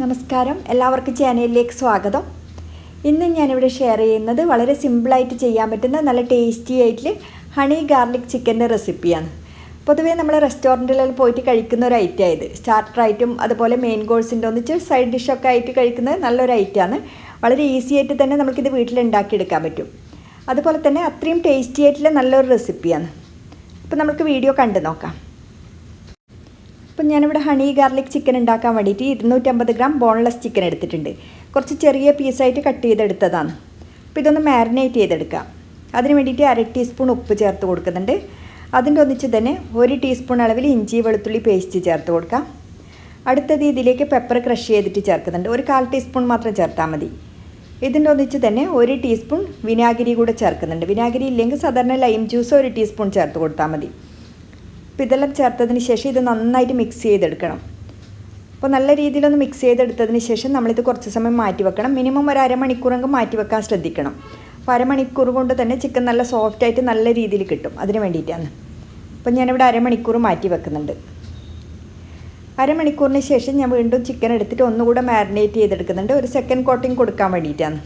നമസ്കാരം. എല്ലാവർക്കും ചാനലിലേക്ക് സ്വാഗതം. ഇന്ന് ഞാനിവിടെ ഷെയർ ചെയ്യുന്നത് വളരെ സിമ്പിളായിട്ട് ചെയ്യാൻ പറ്റുന്ന നല്ല ടേസ്റ്റി ആയിട്ട് ഹണി ഗാർലിക് ചിക്കന്റെ റെസിപ്പിയാണ്. പൊതുവേ നമ്മൾ റെസ്റ്റോറന്റിലെല്ലാം പോയിട്ട് കഴിക്കുന്ന ഒരു ഐറ്റം സ്റ്റാർട്ടർ സ്റ്റാർട്ടറായിട്ടും അതുപോലെ മെയിൻ കോഴ്സിന്റെ ഒന്നിച്ച് സൈഡ് ഡിഷൊക്കെ ആയിട്ട് കഴിക്കുന്നത് നല്ലൊരു ഐറ്റമാണ് വളരെ ഈസി ആയിട്ട് തന്നെ നമുക്കിത് വീട്ടിൽ ഉണ്ടാക്കിയെടുക്കാൻ പറ്റും. അതുപോലെ തന്നെ അത്രയും ടേസ്റ്റി ആയിട്ടുള്ള നല്ലൊരു റെസിപ്പിയാണ് അപ്പോൾ നമുക്ക് വീഡിയോ കണ്ടു നോക്കാം. അപ്പം ഞാനിവിടെ ഹണി ഗാർലിക് ചിക്കൻ ഉണ്ടാക്കാൻ വേണ്ടിയിട്ട് ഇരുന്നൂറ്റമ്പത് ഗ്രാം ബോൺലെസ് ചിക്കൻ എടുത്തിട്ടുണ്ട്. കുറച്ച് ചെറിയ പീസായിട്ട് കട്ട് ചെയ്തെടുത്തതാണ്. അപ്പോൾ ഇതൊന്ന് മാരിനേറ്റ് ചെയ്തെടുക്കാം. അതിന് വേണ്ടിയിട്ട് അര ടീസ്പൂൺ ഉപ്പ് ചേർത്ത് കൊടുക്കുന്നുണ്ട്. അതിന്റെ ഒന്നിച്ച് തന്നെ ഒരു ടീസ്പൂൺ അളവിൽ ഇഞ്ചി വെളുത്തുള്ളി പേസ്റ്റ് ചേർത്ത് കൊടുക്കാം. അടുത്തത് ഇതിലേക്ക് പെപ്പർ ക്രഷ് ചെയ്തിട്ട് ചേർക്കുന്നുണ്ട്. ഒരു കാൽ ടീസ്പൂൺ മാത്രം ചേർത്താൽ മതി. ഇതിന്റെ ഒന്നിച്ച് തന്നെ ഒരു ടീസ്പൂൺ വിനാഗിരി കൂടെ ചേർക്കുന്നുണ്ട്. വിനാഗിരി ഇല്ലെങ്കിൽ സാധാരണ ലൈം ജ്യൂസ് ഒരു ടീസ്പൂൺ ചേർത്ത് കൊടുത്താൽ മതി. അപ്പോൾ ഇതെല്ലാം ചേർത്തതിന് ശേഷം ഇത് നന്നായിട്ട് മിക്സ് ചെയ്തെടുക്കണം. അപ്പോൾ നല്ല രീതിയിലൊന്ന് മിക്സ് ചെയ്തെടുത്തതിന് ശേഷം നമ്മളിത് കുറച്ച് സമയം മാറ്റി വെക്കണം മിനിമം ഒരു അരമണിക്കൂറെങ്കിലും മാറ്റി വെക്കാൻ ശ്രദ്ധിക്കണം. അപ്പോൾ അരമണിക്കൂർ കൊണ്ട് തന്നെ ചിക്കൻ നല്ല സോഫ്റ്റായിട്ട് നല്ല രീതിയിൽ കിട്ടും. അതിന് വേണ്ടിയിട്ടാണ്. അപ്പോൾ ഞാനിവിടെ അരമണിക്കൂർ മാറ്റി വെക്കുന്നുണ്ട് അരമണിക്കൂറിന് ശേഷം ഞാൻ വീണ്ടും ചിക്കൻ എടുത്തിട്ട് ഒന്നുകൂടെ മാരിനേറ്റ് ചെയ്തെടുക്കുന്നുണ്ട്. ഒരു സെക്കൻഡ് കോട്ടിങ് കൊടുക്കാൻ വേണ്ടിയിട്ടാണ്.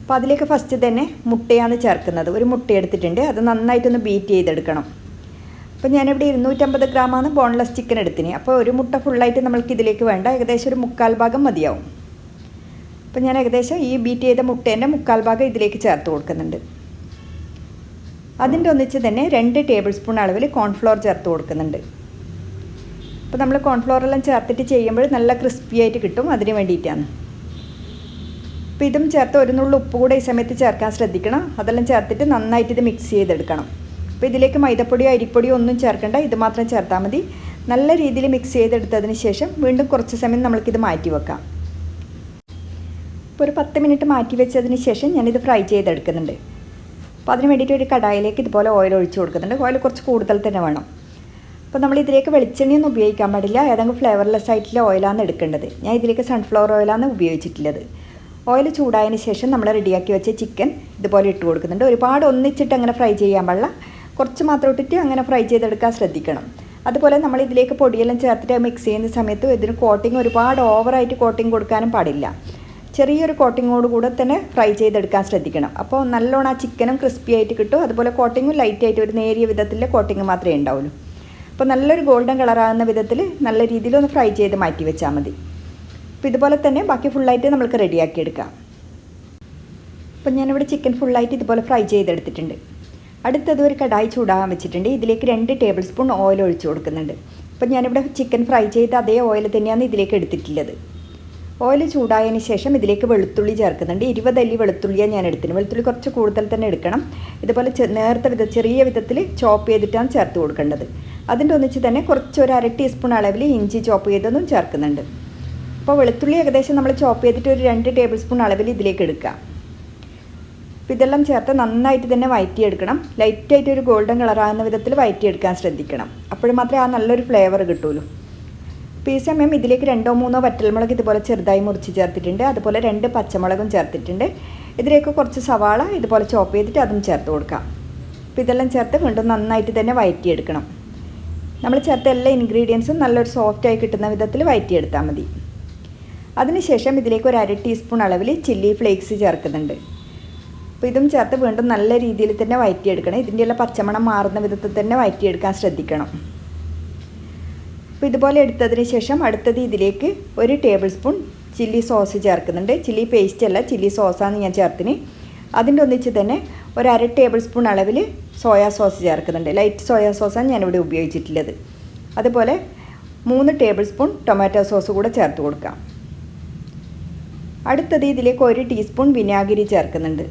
അപ്പോൾ അതിലേക്ക് ഫസ്റ്റ് തന്നെ മുട്ടയാണ് ചേർക്കുന്നത്. ഒരു മുട്ട എടുത്തിട്ടുണ്ട്. അത് നന്നായിട്ടൊന്ന് ബീറ്റ് ചെയ്തെടുക്കണം. അപ്പോൾ ഞാനിവിടെ ഇരുന്നൂറ്റമ്പത് ഗ്രാമാണ് ബോൺലെസ് ചിക്കൻ എടുത്തിന്. അപ്പോൾ ഒരു മുട്ട ഫുള്ളായിട്ട് നമ്മൾക്ക് ഇതിലേക്ക് വേണ്ട. ഏകദേശം ഒരു മുക്കാൽ ഭാഗം മതിയാവും. അപ്പോൾ ഞാൻ ഏകദേശം ഈ ബീറ്റ് ചെയ്ത മുട്ടേന്റെ മുക്കാൽ ഭാഗം ഇതിലേക്ക് ചേർത്ത് കൊടുക്കുന്നുണ്ട്. അതിന്റെ ഒന്നിച്ച് തന്നെ രണ്ട് ടേബിൾ സ്പൂൺ അളവിൽ കോൺഫ്ലോർ ചേർത്ത് കൊടുക്കുന്നുണ്ട്. അപ്പോൾ നമ്മൾ കോൺഫ്ലോർ എല്ലാം ചേർത്തിട്ട് ചെയ്യുമ്പോൾ നല്ല ക്രിസ്പി ആയിട്ട് കിട്ടും. അതിന് വേണ്ടിയിട്ടാണ്. അപ്പോൾ ഇതും ചേർത്ത് ഒരു നുള്ളിൽ ഉപ്പ് കൂടെ ഈ സമയത്ത് ചേർക്കാൻ ശ്രദ്ധിക്കണം. അതെല്ലാം ചേർത്തിട്ട് നന്നായിട്ട് ഇത് മിക്സ് ചെയ്തെടുക്കണം. അപ്പോൾ ഇതിലേക്ക് മൈദപ്പൊടിയോ അരിപ്പൊടിയോ ഒന്നും ചേർക്കേണ്ട. ഇത് മാത്രം ചേർത്താൽ മതി. നല്ല രീതിയിൽ മിക്സ് ചെയ്തെടുത്തതിന് ശേഷം വീണ്ടും കുറച്ച് സമയം നമ്മൾക്കിത് മാറ്റി വെക്കാം. ഇപ്പോൾ ഒരു പത്ത് മിനിറ്റ് മാറ്റി വെച്ചതിന് ശേഷം ഞാനിത് ഫ്രൈ ചെയ്തെടുക്കുന്നുണ്ട്. അപ്പോൾ അതിന് വേണ്ടിയിട്ട് ഒരു കടായിലേക്ക് ഇതുപോലെ ഓയിൽ ഒഴിച്ച് കൊടുക്കുന്നുണ്ട്. ഓയിൽ കുറച്ച് കൂടുതൽ തന്നെ വേണം. അപ്പോൾ നമ്മൾ ഇതിലേക്ക് വെളിച്ചെണ്ണയൊന്നും ഉപയോഗിക്കാൻ പാടില്ല. ഏതെങ്കിലും ഫ്ലേവർലെസ് ആയിട്ടുള്ള ഓയിലാണ് എടുക്കേണ്ടത്. ഞാൻ ഇതിലേക്ക് സൺഫ്ലവർ ഓയിലാണ് ഉപയോഗിച്ചിട്ടുള്ളത്. ഓയിൽ ചൂടായതിന് ശേഷം നമ്മൾ റെഡിയാക്കി വെച്ച ചിക്കൻ ഇതുപോലെ ഇട്ട് കൊടുക്കുന്നുണ്ട്. ഒരുപാട് ഒന്നിച്ചിട്ട് അങ്ങനെ ഫ്രൈ ചെയ്യാൻ പാടില്ല. കുറച്ച് മാത്രം ഇട്ടിട്ട് അങ്ങനെ ഫ്രൈ ചെയ്തെടുക്കാൻ ശ്രദ്ധിക്കണം. അതുപോലെ നമ്മൾ ഇതിലേക്ക് പൊടിയെല്ലാം ചേർത്തിട്ട് മിക്സ് ചെയ്യുന്ന സമയത്ത് ഇതിന് കോട്ടിങ് ഒരുപാട് ഓവറായിട്ട് കോട്ടിങ് കൊടുക്കാനും പാടില്ല. ചെറിയൊരു കോട്ടിങ്ങോട് കൂടെ തന്നെ ഫ്രൈ ചെയ്തെടുക്കാൻ ശ്രദ്ധിക്കണം. അപ്പോൾ നല്ലോണം ആ ചിക്കനും ക്രിസ്പി ആയിട്ട് കിട്ടും. അതുപോലെ കോട്ടിങ്ങും ലൈറ്റായിട്ട് ഒരു നേരിയ വിധത്തിലെ കോട്ടിങ് മാത്രമേ ഉണ്ടാവുള്ളൂ. അപ്പോൾ നല്ലൊരു ഗോൾഡൻ കളറാകുന്ന വിധത്തിൽ നല്ല രീതിയിൽ ഒന്ന് ഫ്രൈ ചെയ്ത് മാറ്റി വെച്ചാൽ മതി. അപ്പോൾ ഇതുപോലെ തന്നെ ബാക്കി ഫുള്ളായിട്ട് നമുക്ക് റെഡിയാക്കി എടുക്കാം. അപ്പോൾ ഞാനിവിടെ ചിക്കൻ ഫുള്ളായിട്ട് ഇതുപോലെ ഫ്രൈ ചെയ്തെടുത്തിട്ടുണ്ട്. അടുത്തത് ഒരു കടായി ചൂടാകാൻ വെച്ചിട്ടുണ്ട്. ഇതിലേക്ക് രണ്ട് ടേബിൾ സ്പൂൺ ഓയിൽ ഒഴിച്ചു കൊടുക്കുന്നുണ്ട്. അപ്പോൾ ഞാനിവിടെ ചിക്കൻ ഫ്രൈ ചെയ്ത അതേ ഓയിൽ തന്നെയാണ് ഇതിലേക്ക് എടുത്തിട്ടുള്ളത്. ഓയിൽ ചൂടായതിന് ശേഷം ഇതിലേക്ക് വെളുത്തുള്ളി ചേർക്കുന്നുണ്ട്. ഇരുപത് അല്ലി വെളുത്തുള്ളിയാണ് ഞാൻ എടുത്തിന് വെളുത്തുള്ളി കുറച്ച് കൂടുതൽ തന്നെ എടുക്കണം. ഇതുപോലെ നേർത്ത വിധ ചെറിയ വിധത്തിൽ ചോപ്പ് ചെയ്തിട്ടാണ് ചേർത്ത് കൊടുക്കേണ്ടത്. അതിന്റെ ഒന്നിച്ച് തന്നെ കുറച്ച് ഒരു അര ടീസ്പൂൺ അളവിൽ ഇഞ്ചി ചോപ്പ് ചെയ്തതും ചേർക്കുന്നുണ്ട്. അപ്പോൾ വെളുത്തുള്ളി ഏകദേശം നമ്മൾ ചോപ്പ് ചെയ്തിട്ട് ഒരു രണ്ട് ടേബിൾ സ്പൂൺ അളവിൽ ഇതിലേക്ക് എടുക്കുക. അപ്പോൾ ഇതെല്ലാം ചേർത്ത് നന്നായിട്ട് തന്നെ വയറ്റിയെടുക്കണം. ലൈറ്റായിട്ട് ഒരു ഗോൾഡൻ കളറാകുന്ന വിധത്തിൽ വയറ്റിയെടുക്കാൻ ശ്രദ്ധിക്കണം. അപ്പോഴും മാത്രമേ ആ നല്ലൊരു ഫ്ലേവർ കിട്ടുള്ളൂ. അപ്പോൾ ഈ സമയം ഇതിലേക്ക് രണ്ടോ മൂന്നോ വറ്റൽമുളക് ഇതുപോലെ ചെറുതായി മുറിച്ച് ചേർത്തിട്ടുണ്ട്. അതുപോലെ രണ്ട് പച്ചമുളകും ചേർത്തിട്ടുണ്ട്. ഇതിലേക്ക് കുറച്ച് സവാള ഇതുപോലെ ചോപ്പ് ചെയ്തിട്ട് അതും ചേർത്ത് കൊടുക്കാം. അപ്പോൾ ഇതെല്ലാം ചേർത്ത് വീണ്ടും നന്നായിട്ട് തന്നെ വയറ്റിയെടുക്കണം. നമ്മൾ ചേർത്ത എല്ലാ ഇൻഗ്രീഡിയൻസും നല്ലൊരു സോഫ്റ്റായി കിട്ടുന്ന വിധത്തിൽ വയറ്റിയെടുത്താൽ മതി. അതിനുശേഷം ഇതിലേക്ക് ഒരു അര ടീസ്പൂൺ അളവിൽ ചില്ലി ഫ്ലേക്സ് ചേർക്കുന്നുണ്ട്. അപ്പോൾ ഇതും ചേർത്ത് വീണ്ടും നല്ല രീതിയിൽ തന്നെ വയറ്റിയെടുക്കണം. ഇതിന്റെ എല്ലാം പച്ചമണം മാറുന്ന വിധത്തിൽ തന്നെ വയറ്റിയെടുക്കാൻ ശ്രദ്ധിക്കണം. അപ്പോൾ ഇതുപോലെ എടുത്തതിന് ശേഷം അടുത്തത് ഇതിലേക്ക് ഒരു ടേബിൾ സ്പൂൺ ചില്ലി സോസ് ചേർക്കുന്നുണ്ട്. ചില്ലി പേസ്റ്റ് അല്ല ചില്ലി സോസാണ് ഞാൻ ചേർത്തിന്. അതിന്റെ ഒന്നിച്ച് തന്നെ ഒരു അര ടേബിൾ സ്പൂൺ അളവിൽ സോയാ സോസ് ചേർക്കുന്നുണ്ട്. ലൈറ്റ് സോയാ സോസാണ് ഞാനിവിടെ ഉപയോഗിച്ചിട്ടുള്ളത്. അതുപോലെ മൂന്ന് ടേബിൾ സ്പൂൺ ടൊമാറ്റോ സോസ് കൂടെ ചേർത്ത് കൊടുക്കാം. അടുത്തത് ഇതിലേക്ക് ഒരു ടീസ്പൂൺ വിനാഗിരി ചേർക്കുന്നുണ്ട്.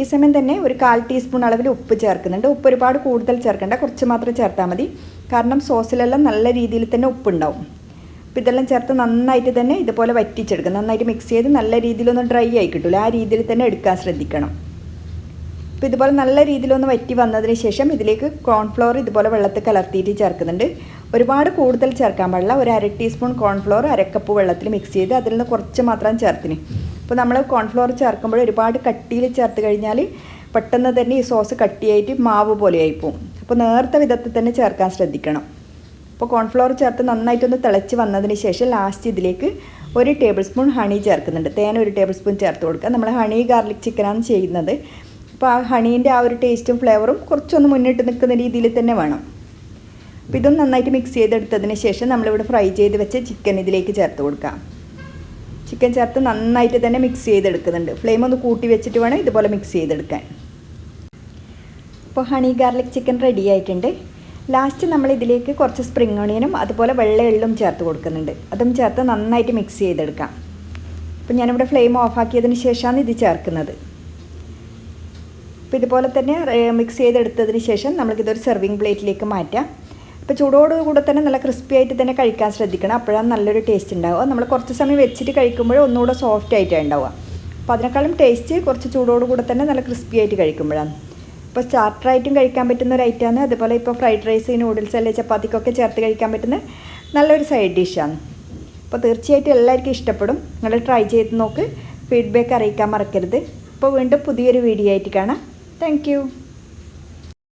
ഈ സമയം തന്നെ ഒരു കാൽ ടീസ്പൂൺ അളവിൽ ഉപ്പ് ചേർക്കുന്നുണ്ട്. ഉപ്പ് ഒരുപാട് കൂടുതൽ ചേർക്കേണ്ട കുറച്ച് മാത്രം ചേർത്താൽ മതി. കാരണം സോസിലെല്ലാം നല്ല രീതിയിൽ തന്നെ ഉപ്പുണ്ടാവും. അപ്പോൾ ഇതെല്ലാം ചേർത്ത് നന്നായിട്ട് തന്നെ ഇതുപോലെ വറ്റിച്ചെടുക്കുക നന്നായിട്ട് മിക്സ് ചെയ്ത് നല്ല രീതിയിലൊന്ന് ഡ്രൈ ആയി കിട്ടില്ല ആ രീതിയിൽ തന്നെ എടുക്കാൻ ശ്രദ്ധിക്കണം. അപ്പോൾ ഇതുപോലെ നല്ല രീതിയിലൊന്ന് വറ്റി വന്നതിന് ശേഷം ഇതിലേക്ക് കോൺഫ്ലോർ ഇതുപോലെ വെള്ളത്തിൽ കലർത്തിയിട്ട് ചേർക്കുന്നുണ്ട്. ഒരുപാട് കൂടുതൽ ചേർക്കാൻ പാടില്ല. ഒരു അര ടീസ്പൂൺ കോൺഫ്ലോർ അരക്കപ്പ് വെള്ളത്തിൽ മിക്സ് ചെയ്ത് അതിൽ നിന്ന് കുറച്ച് മാത്രം ചേർത്തിന്. അപ്പോൾ നമ്മൾ കോൺഫ്ലോർ ചേർക്കുമ്പോൾ ഒരുപാട് കട്ടിയിൽ ചേർത്ത് കഴിഞ്ഞാൽ പെട്ടെന്ന് തന്നെ ഈ സോസ് കട്ടിയായിട്ട് മാവ് പോലെ ആയിപ്പോവും. അപ്പോൾ നേർത്ത വിധത്തിൽ തന്നെ ചേർക്കാൻ ശ്രദ്ധിക്കണം. അപ്പോൾ കോൺഫ്ലോർ ചേർത്ത് നന്നായിട്ടൊന്ന് തിളച്ച് വന്നതിന് ശേഷം ലാസ്റ്റ് ഇതിലേക്ക് ഒരു ടേബിൾ സ്പൂൺ ഹണി ചേർക്കുന്നുണ്ട്. തേൻ ഒരു ടേബിൾ സ്പൂൺ ചേർത്ത് കൊടുക്കുക. നമ്മൾ ഹണി ഗാർലിക് ചിക്കനാണ് ചെയ്യുന്നത്. അപ്പോൾ ആ ഹണീന്റെ ആ ഒരു ടേസ്റ്റും ഫ്ലേവറും കുറച്ചൊന്ന് മുന്നിട്ട് നിൽക്കുന്ന രീതിയിൽ തന്നെ വേണം. അപ്പോൾ ഇതൊന്ന് നന്നായിട്ട് മിക്സ് ചെയ്തെടുത്തതിന് ശേഷം നമ്മളിവിടെ ഫ്രൈ ചെയ്ത് വെച്ച ചിക്കൻ ഇതിലേക്ക് ചേർത്ത് കൊടുക്കാം. ചിക്കൻ ചേർത്ത് നന്നായിട്ട് തന്നെ മിക്സ് ചെയ്തെടുക്കുന്നുണ്ട്. ഫ്ലെയിം ഒന്ന് കൂട്ടി വെച്ചിട്ട് വേണം ഇതുപോലെ മിക്സ് ചെയ്തെടുക്കാൻ. ഇപ്പോൾ ഹണി ഗാർലിക് ചിക്കൻ റെഡി ആയിട്ടുണ്ട്. ലാസ്റ്റ് നമ്മൾ ഇതിലേക്ക് കുറച്ച് സ്പ്രിംഗ് ഓണിയനും അതുപോലെ വെള്ള എള്ളും ചേർത്ത് കൊടുക്കുന്നുണ്ട്. അതും ചേർത്ത് നന്നായിട്ട് മിക്സ് ചെയ്തെടുക്കാം. അപ്പോൾ ഞാനിവിടെ ഫ്ലെയിം ഓഫാക്കിയതിന് ശേഷമാണ് ഇത് ചേർക്കുന്നത്. അപ്പോൾ ഇതുപോലെ തന്നെ മിക്സ് ചെയ്തെടുത്തതിന് ശേഷം നമ്മൾക്കിതൊരു സെർവിങ് പ്ലേറ്റിലേക്ക് മാറ്റാം. അപ്പോൾ ചൂടോട് കൂടെ തന്നെ നല്ല ക്രിസ്പി ആയിട്ട് തന്നെ കഴിക്കാൻ ശ്രദ്ധിക്കണം. അപ്പോഴാണ് നല്ലൊരു ടേസ്റ്റ് ഉണ്ടാവുക. നമ്മൾ കുറച്ച് സമയം വെച്ചിട്ട് കഴിക്കുമ്പോൾ ഒന്നുകൂടെ സോഫ്റ്റ് ആയിട്ടാണ് ഉണ്ടാവുക. അപ്പോൾ അതിനേക്കാളും ടേസ്റ്റ് കുറച്ച് ചൂടോട് കൂടെ തന്നെ നല്ല ക്രിസ്പി ആയിട്ട് കഴിക്കുമ്പോഴാണ്. ഇപ്പോൾ സ്റ്റാർട്ടറായിട്ടും കഴിക്കാൻ പറ്റുന്ന ഒരു ഐറ്റമാണ് അതുപോലെ ഇപ്പോൾ ഫ്രൈഡ് റൈസ് നൂഡിൽസ് അല്ലെങ്കിൽ ചപ്പാത്തിക്കൊക്കെ ചേർത്ത് കഴിക്കാൻ പറ്റുന്ന നല്ലൊരു സൈഡ് ഡിഷാണ് അപ്പോൾ തീർച്ചയായിട്ടും എല്ലാവർക്കും ഇഷ്ടപ്പെടും. നിങ്ങൾ ട്രൈ ചെയ്ത് നോക്ക്. ഫീഡ്ബാക്ക് അറിയിക്കാൻ മറക്കരുത്. അപ്പോൾ വീണ്ടും പുതിയൊരു വീഡിയോ ആയിട്ട് കാണാം. താങ്ക്